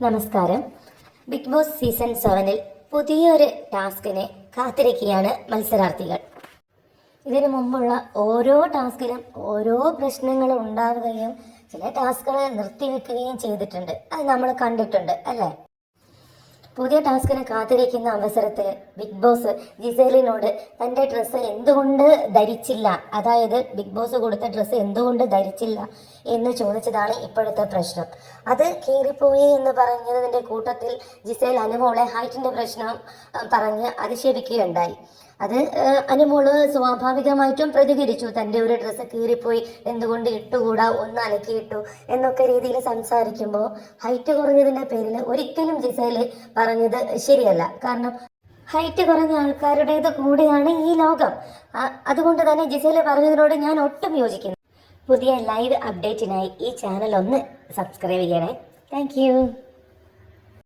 നമസ്കാരം. Big boss season സെവനിൽ പുതിയൊരു ടാസ്കിനെ കാത്തിരിക്കുകയാണ് മത്സരാർത്ഥികൾ. ഇതിനു മുമ്പുള്ള ഓരോ ടാസ്കിലും ഓരോ പ്രശ്നങ്ങൾ ഉണ്ടാവുകയും ചില ടാസ്കുകൾ നിർത്തിവെക്കുകയും ചെയ്തിട്ടുണ്ട്. അത് നമ്മൾ കണ്ടിട്ടുണ്ട് അല്ലേ? പുതിയ ടാസ്കിന് കാത്തിരിക്കുന്ന അവസരത്തിൽ ബിഗ് ബോസ് ജിസേലിനോട് തന്റെ ഡ്രസ്സ് എന്തുകൊണ്ട് ധരിച്ചില്ല? അതായത് ബിഗ് ബോസ് കൊടുത്ത ഡ്രസ്സ് എന്തുകൊണ്ട് ധരിച്ചില്ല? എന്ന് ചോദിച്ചതാണ് ഇപ്പോഴത്തെ പ്രശ്നം. അത് കീറിപ്പോയി എന്ന് പറഞ്ഞതിന്റെ കൂട്ടത്തിൽ ജിസേൽ അനുമോളെ ഹൈറ്റിന്റെ പ്രശ്നം പറഞ്ഞ് അധിക്ഷേപിക്കുകയുണ്ടായി. അത് അനുമോൾ സ്വാഭാവികമായിട്ടും പ്രതികരിച്ചു. തന്റെ ഒരു ഡ്രസ്സ് കീറിപ്പോയി. എന്തുകൊണ്ട് ഇട്ടുകൂടാ? ഒന്ന് അലക്കിയിട്ടു എന്നൊക്കെ രീതിയിൽ സംസാരിക്കുമ്പോൾ ഹൈറ്റ് കുറഞ്ഞതിന്റെ പേരിൽ ഒരിക്കലും ജിസേൽ പറഞ്ഞത് ശരിയല്ല. കാരണം ഹൈറ്റ് കുറഞ്ഞ ആൾക്കാരുടേത് കൂടിയാണ് ഈ ലോകം. അതുകൊണ്ട് തന്നെ ജിസേൽ പറഞ്ഞതിനോട് ഞാൻ ഒട്ടും യോജിക്കുന്നു. പുതിയ ലൈവ് അപ്ഡേറ്റിനായി ഈ ചാനൽ ഒന്ന് സബ്സ്ക്രൈബ് ചെയ്യണേ. താങ്ക്